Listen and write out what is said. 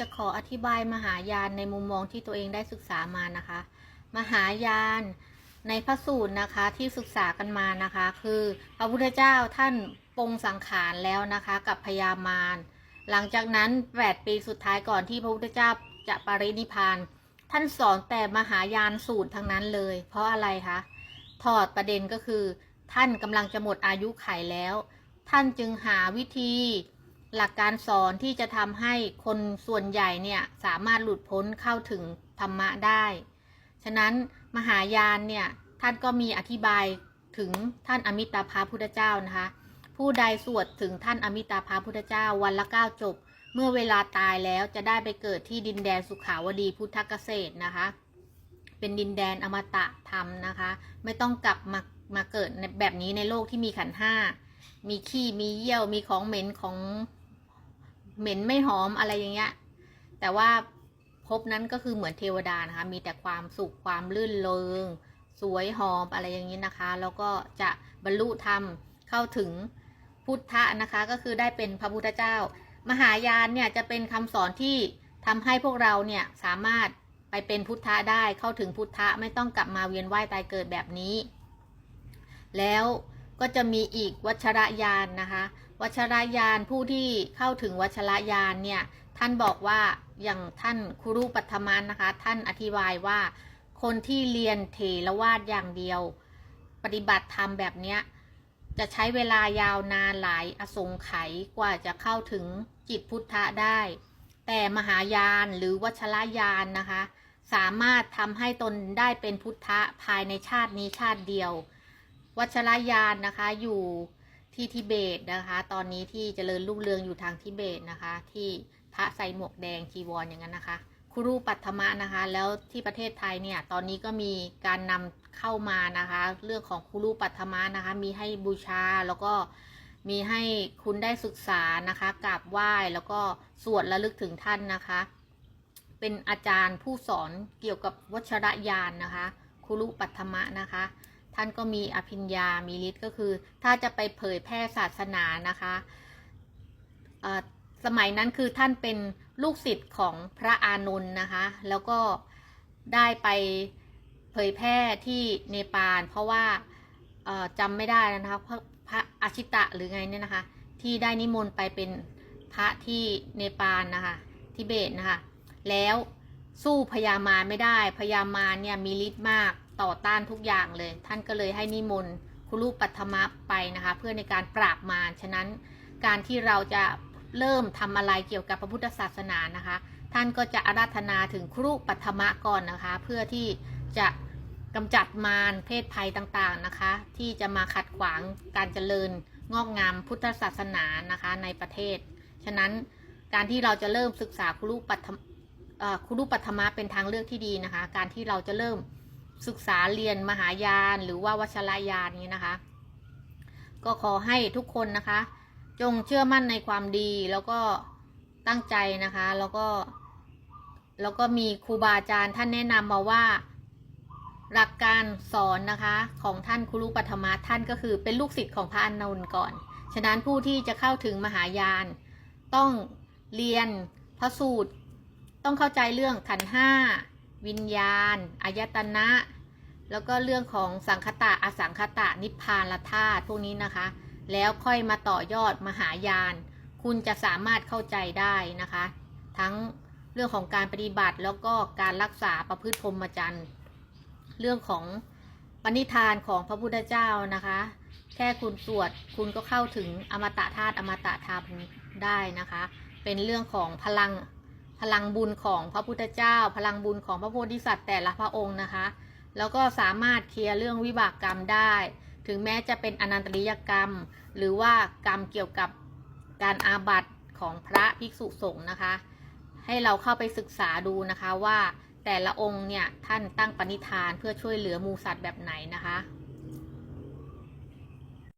จะขออธิบายมหายานในมุมมองที่ตัวเองได้ศึกษามานะคะ มหายานในพระสูตรนะคะที่ศึกษากันมานะคะ คือพระพุทธเจ้าท่านปรงสังขารแล้วนะคะ กับพญามารหลังจากนั้น8ปีสุดท้ายก่อนที่พระพุทธเจ้าจะปรินิพพาน ท่านสอนแต่มหายานสูตรทั้งนั้นเลย เพราะอะไรคะถอดประเด็นก็คือ ท่านกำลังจะหมดอายุไขแล้ว ท่านจึงหาวิธี หลักการสอนที่จะทำให้คนส่วนใหญ่เนี่ยสามารถหลุดพ้นเข้าถึงธรรมะได้ ฉะนั้นมหายานเนี่ยท่านก็มีอธิบายถึงท่านอมิตาภาพุทธเจ้านะคะ ผู้ใดสวดถึงท่านอมิตาภาพุทธเจ้าวันละเก้าจบ เมื่อเวลาตายแล้วจะได้ไปเกิดที่ดินแดนสุขาวดีพุทธเกษตรนะคะ เป็นดินแดนอมตะธรรมนะคะ ไม่ต้องกลับมามาเกิดแบบนี้ในโลกที่มีขันห้ามีขี้มีเยี่ยวมีของเหม็นของ เหม็นไม่หอมอะไรอย่างเงี้ย แต่ว่าภพนั้นก็คือเหมือนเทวดานะคะ มีแต่ความสุขความลื่นเริงสวยหอมอะไรอย่างนี้นะคะ แล้วก็จะบรรลุธรรมเข้าถึงพุทธะนะคะ ก็คือได้เป็นพระพุทธเจ้า มหายานเนี่ยจะเป็นคำสอนที่ทำให้พวกเราเนี่ยสามารถไปเป็นพุทธะได้เข้าถึงพุทธะไม่ต้องกลับมาเวียนว่ายตายเกิดแบบนี้ แล้ว ก็จะมีอีกวัชรยานนะคะ วัชรยานผู้ที่เข้าถึงวัชรยานเนี่ยท่านบอกว่าอย่างท่านครูปัทมานนะคะ ท่านอธิบายว่าคนที่เรียนเถรวาดอย่างเดียว ปฏิบัติธรรมแบบเนี้ยจะใช้เวลายาวนานหลายอสงไขยกว่าจะเข้าถึงจิตพุทธะได้ แต่มหายานหรือวัชรยานนะคะ สามารถทำให้ตนได้เป็นพุทธะภายในชาตินี้ชาติเดียว วัชรยานนะคะ อยู่ที่ทิเบตนะคะ ตอนนี้ที่เจริญรุ่งเรืองอยู่ทางทิเบตนะคะ ที่พระใส่หมวกแดงจีวรออย่างนั้นนะคะครูปัทมะนะคะ แล้วที่ประเทศไทยเนี่ย ตอนนี้ก็มีการนำเข้ามานะคะ เรื่องของครูปัทมะนะคะ มีให้บูชาแล้วก็มีให้คุณได้ศึกษานะคะกราบไหว้แล้วก็สวดระลึกถึงท่านนะคะ เป็นอาจารย์ผู้สอนเกี่ยวกับวัชรยานนะคะครูปัทมะนะคะ ท่านก็มีอภิญญา มีฤทธิ์ก็คือ ถ้าจะไปเผยแพร่ศาสนานะคะสมัยนั้นคือท่านเป็นลูกศิษย์ของพระอานนท์นะคะ แล้วก็ได้ไปเผยแพร่ที่เนปาลเพราะว่าจำไม่ได้นะคะพระพระอาชิตะหรือไงเนี่ยนะคะ ที่ได้นิมนต์ไปเป็นพระที่เนปาลนะคะทิเบตนะคะ แล้วสู้พญามารไม่ได้พญามารเนี่ยมีฤทธิ์มาก ต่อต้านทุกอย่างเลย ท่านก็เลยให้นิมนต์คุรูปัทมะไปนะคะ เพื่อในการปราบมารฉะนั้นการที่เราจะเริ่มทำอะไรเกี่ยวกับพระพุทธศาสนานะคะ ท่านก็จะอาราธนาถึงครุปัทมะก่อนนะคะ เพื่อที่จะกำจัดมารเพศภัยต่างๆนะคะ ที่จะมาขัดขวางการเจริญงอกงามพุทธศาสนานะคะในประเทศ ฉะนั้นการที่เราจะเริ่มศึกษาครุปัทครูรุปัทมะเป็นทางเลือกที่ดีนะคะ การที่เราจะเริ่ม ศึกษาเรียนมหายานหรือว่าวัชรยานนี้นะคะ ก็ขอให้ทุกคนนะคะ จงเชื่อมั่นในความดีแล้วก็ตั้งใจนะคะ แล้วก็แล้วก็มีครูบาอาจารย์ท่านแนะนำมาว่าหลักการสอนนะคะของท่านครูปัทมะท่านก็คือเป็นลูกศิษย์ของพระอานนท์ก่อน ฉะนั้นผู้ที่จะเข้าถึงมหายาน ต้องเรียนพระสูตร ต้องเข้าใจเรื่องขันห้า วิญญาณอายตนะ แล้วก็เรื่องของสังคตะอสังคตะนิพพานธาตุพวกนี้นะคะ แล้วค่อยมาต่อยอดมหายาน คุณจะสามารถเข้าใจได้นะคะ ทั้งเรื่องของการปฏิบัติแล้วก็การรักษาประพฤติพรหมจรรย์เรื่องของปณิธานของพระพุทธเจ้านะคะ แค่คุณสวดคุณก็เข้าถึงอมตะธาตุอมตะธรรมได้นะคะ เป็นเรื่องของพลัง พลังบุญของพระพุทธเจ้า พลังบุญของพระโพธิสัตว์แต่ละพระองค์นะคะ แล้วก็สามารถเคลียร์เรื่องวิบากกรรมได้ ถึงแม้จะเป็นอนันตริยกรรม หรือว่ากรรมเกี่ยวกับการอาบัติของพระภิกษุสงฆ์นะคะ ให้เราเข้าไปศึกษาดูนะคะว่าแต่ละองค์เนี่ยท่านตั้งปณิธานเพื่อช่วยเหลือมูสัตว์แบบไหนนะคะ